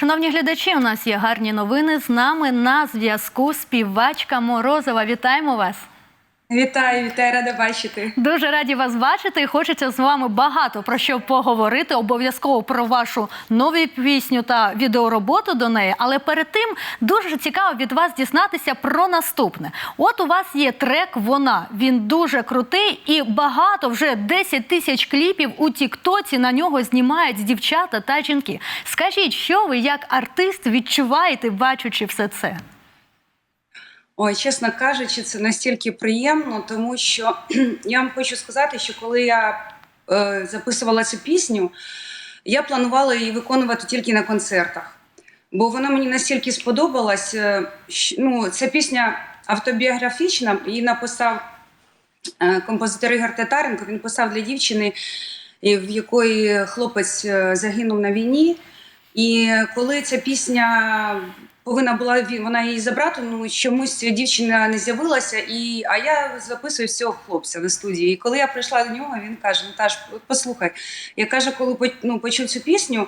Шановні глядачі, у нас є гарні новини. З нами на зв'язку співачка Морозова. Вітаємо вас! Вітаю, вітаю, рада бачити. Дуже раді вас бачити. Хочеться з вами багато про що поговорити. Обов'язково про вашу нову пісню та відеороботу до неї. Але перед тим дуже цікаво від вас дізнатися про наступне. От у вас є трек Вона. Він дуже крутий і багато вже 10 тисяч кліпів у Тіктоці на нього знімають дівчата та жінки. Скажіть, що ви як артист відчуваєте, бачучи все це? Ой, чесно кажучи, це настільки приємно, тому що я вам хочу сказати, що коли я е, записувала цю пісню, я планувала її виконувати тільки на концертах. Бо вона мені настільки сподобалась. е, Ну, ця пісня автобіографічна, її написав е, композитор Ігор Татаренко. Він писав для дівчини, в якої хлопець е, загинув на війні. І коли ця пісня повинна була вона її забрати, ну чомусь дівчина не з'явилася, і а я записую всього хлопця на студії. І коли я прийшла до нього, він каже: Наташ, послухай, я каже, коли ну, почув цю пісню,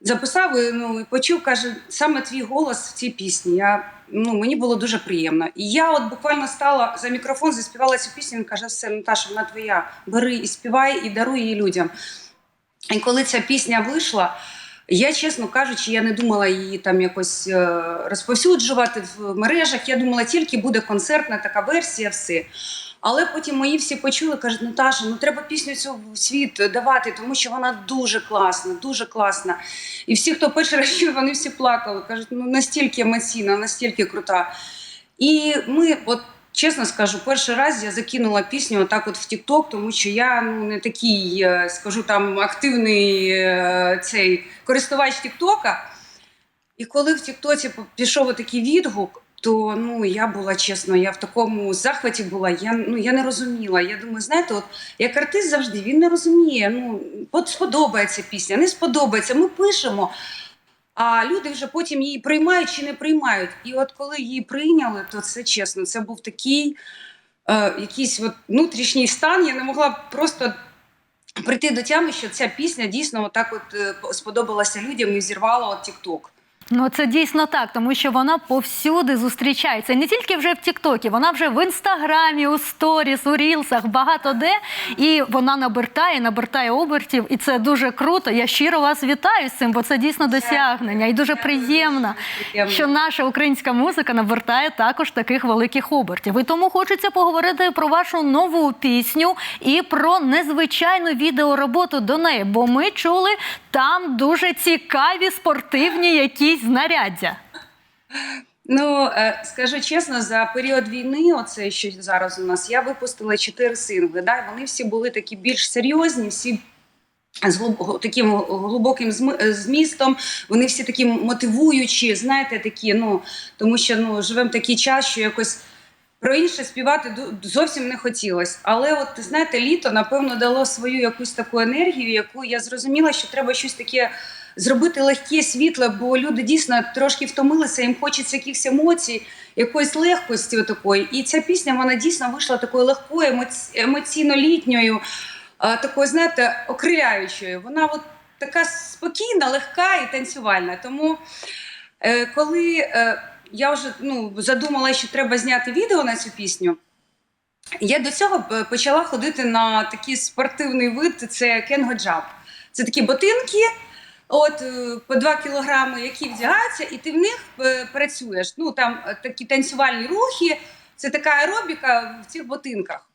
записав і, ну, і почув, каже, саме твій голос в цій пісні. Я, ну, мені було дуже приємно. І я от буквально стала за мікрофон, заспівала цю пісню. Він каже, все, Наташа, вона твоя. Бери і співай, і даруй її людям. І коли ця пісня вийшла, я, чесно кажучи, я не думала її там якось е, розповсюджувати в мережах. Я думала, тільки буде концертна така версія, все. Але потім мої всі почули, кажуть, Наташа, ну треба пісню цю в світ давати, тому що вона дуже класна, дуже класна. І всі, хто перший раз чув, вони всі плакали. Кажуть, ну настільки емоційна, настільки крута. І ми, от чесно скажу, перший раз я закинула пісню отак от в TikTok, тому що я ну не такий, е, скажу там, активний е, цей користувач Тіктока. І коли в Тіктоці пішов такий відгук, то ну я була чесно, я в такому захваті була. Я ну я не розуміла. Я думаю, знаєте, от як артист завжди він не розуміє. Ну от сподобається пісня, не сподобається. Ми пишемо. А люди вже потім її приймають чи не приймають. І от коли її прийняли, то це чесно, це був такий е, якийсь от внутрішній стан. Я не могла просто прийти до тями, що ця пісня дійсно отак от е, сподобалася людям і зірвала от TikTok. Ну це дійсно так, тому що вона повсюди зустрічається. Не тільки вже в Тіктокі, вона вже в інстаграмі, у сторіс, у рілсах, багато де. І вона набертає, набертає обертів, і це дуже круто. Я щиро вас вітаю з цим, бо це дійсно досягнення. І дуже приємно, що наша українська музика набертає також таких великих обертів. І тому хочеться поговорити про вашу нову пісню і про незвичайну відеороботу до неї. Бо ми чули там дуже цікаві спортивні якісь знаряддя. Ну е, скажу чесно, за період війни, оце що зараз у нас, я випустила чотири сингли. Да? Вони всі були такі більш серйозні, всі. З таким глибоким е, змістом, вони всі такі мотивуючі, знаєте, такі, ну тому що ну живемо такий час, що якось про інше співати зовсім не хотілося. Але от знаєте, літо напевно дало свою якусь таку енергію, яку я зрозуміла, що треба щось таке зробити легке, світле, бо люди дійсно трошки втомилися, їм хочеться якихось емоцій, якоїсь легкості отакої. І ця пісня вона дійсно вийшла такою легкою, емоці- емоційно літньою, такою, знаєте, окриляючою. Вона от така спокійна, легка і танцювальна. Тому е, коли е, я вже ну, задумала, що треба зняти відео на цю пісню. Я до цього е, почала ходити на такий спортивний вид це кенго-джамп. Це такі ботинки, от е, по 2 кілограми, які вдягаються, і ти в них е, працюєш. Ну там такі танцювальні рухи, це така аеробіка в цих ботинках.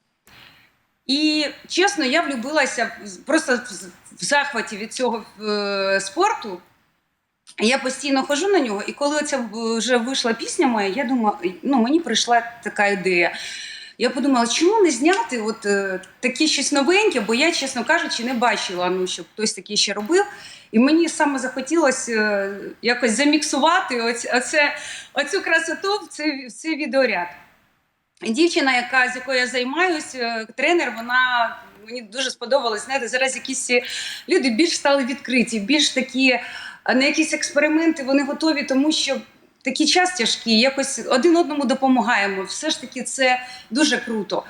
І чесно, я влюбилася просто в- захваті від цього спорту. Я постійно ходжу на нього, і коли ця вже вийшла пісня моя, я думаю, ну мені прийшла така ідея. Я подумала, чому не зняти от е, таке щось новеньке, бо я, чесно кажучи, не бачила, ну, щоб хтось таке ще робив. І мені саме захотілося е, якось заміксувати оць, оце, оцю красоту в цей, в цей відеоряд. Дівчина, яка, з якою я займаюся, тренер, вона мені дуже сподобалась. Знаєте, зараз якісь е, люди більш стали відкриті, більш такі на якісь експерименти вони готові, тому що такий час тяжкий, якось один одному допомагаємо. Все ж таки, це дуже круто.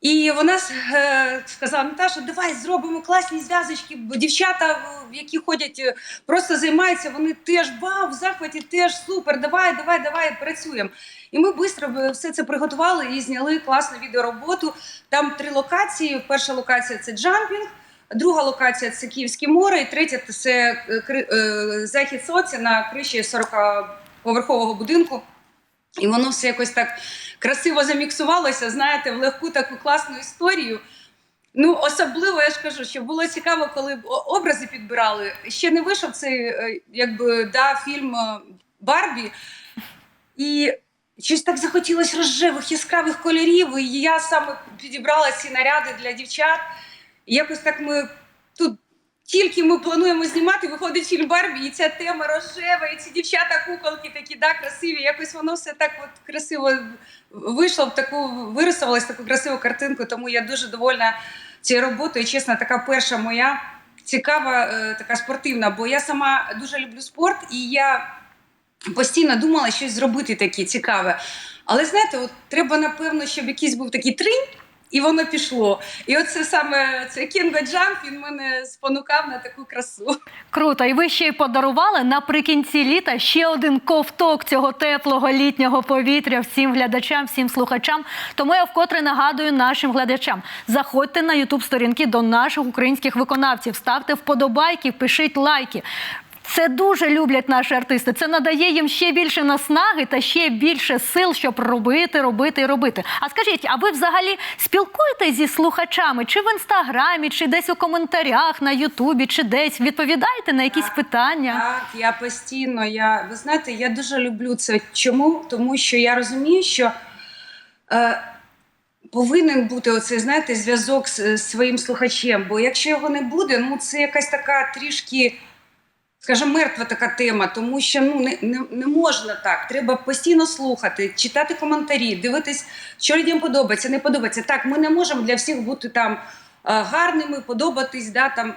І вона е, сказала: Наташа, давай зробимо класні зв'язочки, бо дівчата, які ходять, е, просто займаються, вони теж вау, в захваті, теж супер, давай, давай, давай, працюємо. І ми швидко все це приготували і зняли класну відеороботу. Там три локації. Перша локація це джампінг, друга локація це Київське море, і третя це е, е, захід сонця на криші 40-поверхового будинку. І воно все якось так красиво заміксувалося, знаєте, в легку таку класну історію. Ну, особливо я ж кажу, що було цікаво, коли образи підбирали. Ще не вийшов цей е, якби да, фільм Барбі. І щось так захотілося рожевих, яскравих кольорів. І я саме підібрала ці наряди для дівчат. Якось так ми тут тільки ми плануємо знімати, виходить фільм Барбі, і ця тема рожева, і ці дівчата куколки такі, да, красиві. Якось воно все так от красиво вийшло в таку, вирисувалось таку красиву картинку. Тому я дуже довольна цією роботою. Чесно, така перша моя цікава, е, така спортивна, бо я сама дуже люблю спорт, і я постійно думала щось зробити таке цікаве. Але знаєте, от треба, напевно, щоб якийсь був такий тринь, і воно пішло. І оце саме цей Кінго Джамп він мене спонукав на таку красу. Круто, і ви ще й подарували наприкінці літа ще один ковток цього теплого літнього повітря всім глядачам, всім слухачам. Тому я вкотре нагадую нашим глядачам: заходьте на ютуб сторінки до наших українських виконавців, ставте вподобайки, пишіть лайки. Це дуже люблять наші артисти. Це надає їм ще більше наснаги та ще більше сил, щоб робити, робити і робити. А скажіть, а ви взагалі спілкуєтесь зі слухачами чи в інстаграмі, чи десь у коментарях на Ютубі, чи десь відповідаєте на якісь питання? Так, я постійно. Я, ви знаєте, я дуже люблю це. Чому? Тому що я розумію, що е, повинен бути оцей, знаєте, зв'язок з, з своїм слухачем. Бо якщо його не буде, ну це якась така трішки. Скажімо, мертва така тема, тому що ну не, не, не можна так. Треба постійно слухати, читати коментарі, дивитись, що людям подобається, не подобається. Так, ми не можемо для всіх бути там е, гарними, подобатись. Да, там.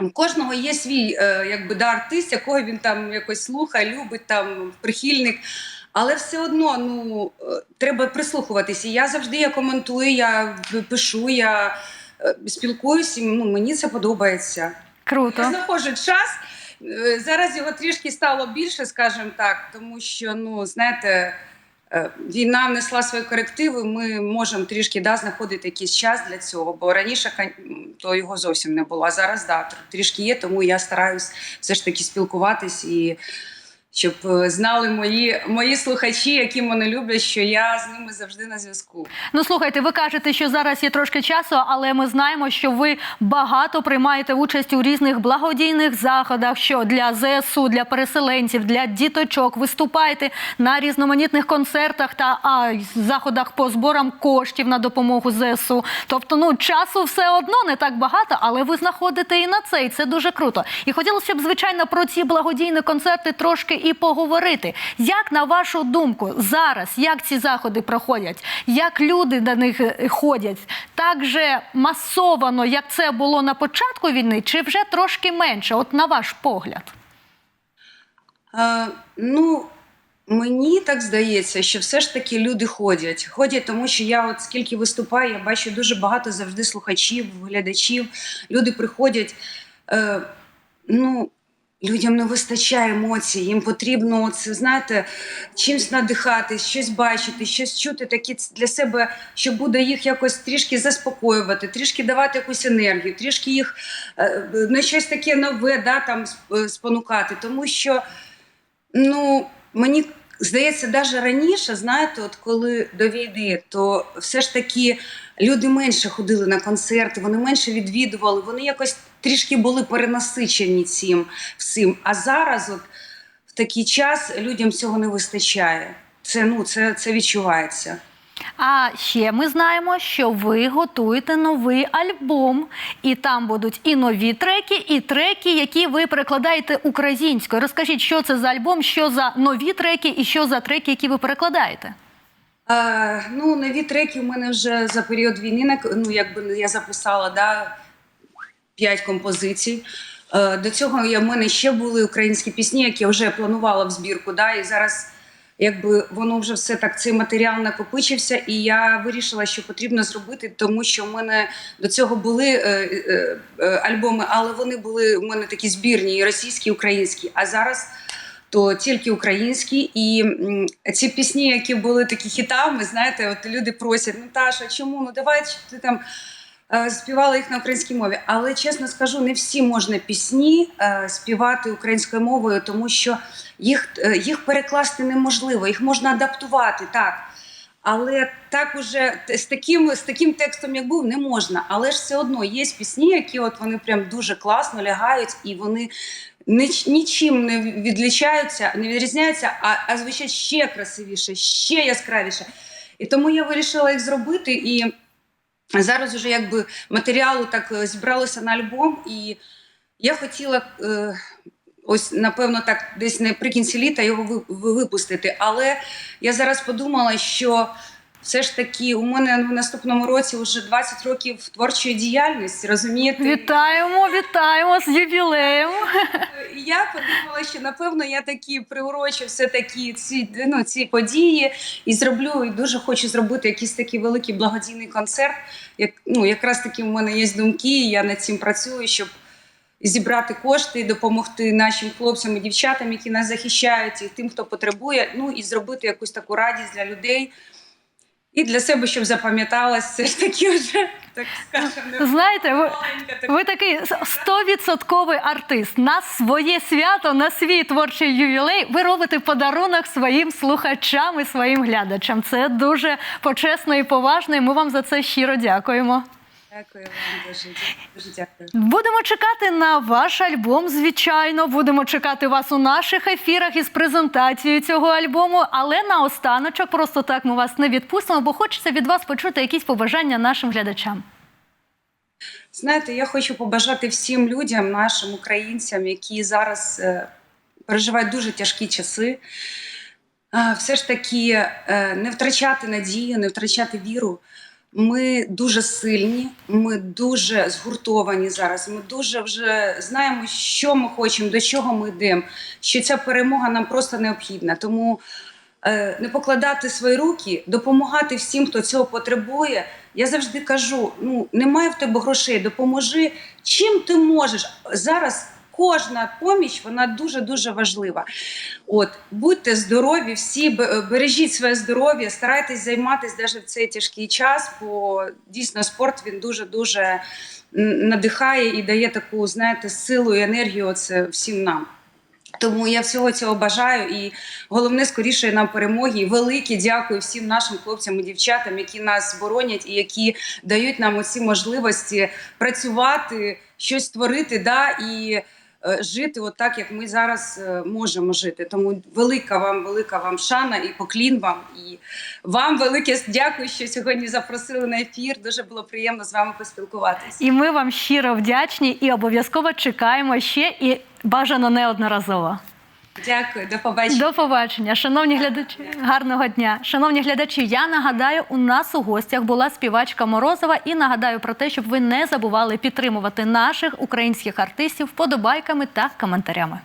У кожного є свій е, якби, да, артист, якого він там якось слухає, любить, там, прихильник. Але все одно ну, е, треба прислухуватися. Я завжди я коментую, я пишу, я спілкуюся, ну, мені це подобається. Я Круто. знаходжу час. Е, Зараз його трішки стало більше, скажімо так, тому що, ну, знаєте, е, війна внесла свої корективи. Ми можемо трішки да, знаходити якийсь час для цього, бо раніше то його зовсім не було. А зараз да, трішки є, тому я стараюсь все ж таки спілкуватись і щоб е, знали мої, мої слухачі, які мене люблять, що я з ними завжди на зв'язку. Ну слухайте, ви кажете, що зараз є трошки часу, але ми знаємо, що ви багато приймаєте участь у різних благодійних заходах, що для ЗСУ, для переселенців, для діточок виступаєте на різноманітних концертах та а, заходах по зборам коштів на допомогу ЗСУ. Тобто, ну часу все одно не так багато, але ви знаходите і на це, і це дуже круто. І хотілося б, звичайно, про ці благодійні концерти трошки і поговорити. Як на вашу думку, зараз як ці заходи проходять? Як люди до них е, ходять? Так же масовано, як це було на початку війни, чи вже трошки менше? От на ваш погляд? Е, ну, мені так здається, що все ж таки люди ходять. Ходять, тому що я, от скільки виступаю, я бачу дуже багато завжди слухачів, глядачів. Люди приходять. Е, ну, Людям не вистачає емоцій, їм потрібно це, знаєте, чимось надихатись, щось бачити, щось чути таке для себе, що буде їх якось трішки заспокоювати, трішки давати якусь енергію, трішки їх е, на щось таке нове да, там, е, спонукати. Тому що Ну, мені здається, навіть раніше, знаєте, от коли до війни, то все ж таки люди менше ходили на концерти, вони менше відвідували, вони якось трішки були перенасичені цим всім. А зараз, от в такий час, людям цього не вистачає. Це ну це, це відчувається. А ще ми знаємо, що ви готуєте новий альбом, і там будуть і нові треки, і треки, які ви перекладаєте українською. Розкажіть, що це за альбом, що за нові треки, і що за треки, які ви перекладаєте? Е, ну, нові треки в мене вже за період війни, ну, якби я записала да, 5 композицій. Е, до цього я, в мене ще були українські пісні, які я вже планувала в збірку. Да, і зараз якби воно вже все так, цей матеріал накопичився, і я вирішила, що потрібно зробити, тому що в мене до цього були е, е, е, альбоми, але вони були у мене такі збірні, і російські, і українські. А зараз то тільки українські. І ці пісні, які були такі хітами, знаєте, от люди просять: Наташа, чому? Ну давай ти там. Е, Співала їх на українській мові, але чесно скажу, не всі можна пісні е, співати українською мовою, тому що їх, е, їх перекласти неможливо, їх можна адаптувати так. Але так уже з таким, з таким текстом, як був, не можна. Але ж все одно є пісні, які от вони прям дуже класно лягають, і вони ніч- нічим не відлічаються, не відрізняються, а, а звучать ще красивіше, ще яскравіше. І тому я вирішила їх зробити. І зараз вже якби матеріалу так е, зібралося на альбом, і я хотіла. Е, Ось, напевно, так десь наприкінці літа його ви- ви- випустити. Але я зараз подумала, що все ж таки у мене в наступному році вже 20 років творчої діяльності, розумієте? Вітаємо, вітаємо з ювілеєм. Я подумала, що напевно я такі приурочу все таки ці, ну, ці події і зроблю. І дуже хочу зробити якийсь такий великий благодійний концерт. Як, ну, якраз таки в мене є думки, і я над цим працюю, щоб зібрати кошти, допомогти нашим хлопцям і дівчатам, які нас захищають, і тим, хто потребує. Ну і зробити якусь таку радість для людей. І для себе, щоб запам'яталось, це ж таки вже так скажемо. Знаєте, ви, ви такий стовідсотковий артист. На своє свято, на свій творчий ювілей ви робите подарунок своїм слухачам і своїм глядачам. Це дуже почесно і поважно. І ми вам за це щиро дякуємо. Дякую вам дуже. Дуже дякую. Будемо чекати на ваш альбом, звичайно. Будемо чекати вас у наших ефірах із презентацією цього альбому. Але наостаночок, просто так ми вас не відпустимо, бо хочеться від вас почути якісь побажання нашим глядачам. Знаєте, я хочу побажати всім людям, нашим українцям, які зараз е, переживають дуже тяжкі часи. е, все ж таки е, не втрачати надію, не втрачати віру. Ми дуже сильні, ми дуже згуртовані зараз. Ми дуже вже знаємо, що ми хочемо, до чого ми йдемо. Що ця перемога нам просто необхідна. Тому е, не покладати свої руки, допомагати всім, хто цього потребує. Я завжди кажу: ну немає в тебе грошей, допоможи. Чим ти можеш зараз? Кожна поміч вона дуже дуже важлива. От будьте здорові, всі бережіть своє здоров'я, старайтесь займатися навіть в цей тяжкий час, бо дійсно спорт він дуже дуже надихає і дає таку, знаєте, силу і енергію оце всім нам. Тому я всього цього бажаю і головне скоріше нам перемоги. І велике дякую всім нашим хлопцям і дівчатам, які нас боронять і які дають нам оці можливості працювати, щось створити, да, і е, жити от так, як ми зараз е, можемо жити. Тому велика вам, велика вам шана і поклін вам. І вам велике дякую, що сьогодні запросили на ефір. Дуже було приємно з вами поспілкуватися. І ми вам щиро вдячні і обов'язково чекаємо ще і бажано неодноразово. Дякую, до побачення. До побачення, шановні глядачі. Гарного дня. Шановні глядачі, я нагадаю, у нас у гостях була співачка Морозова і нагадаю про те, щоб ви не забували підтримувати наших українських артистів вподобайками та коментарями.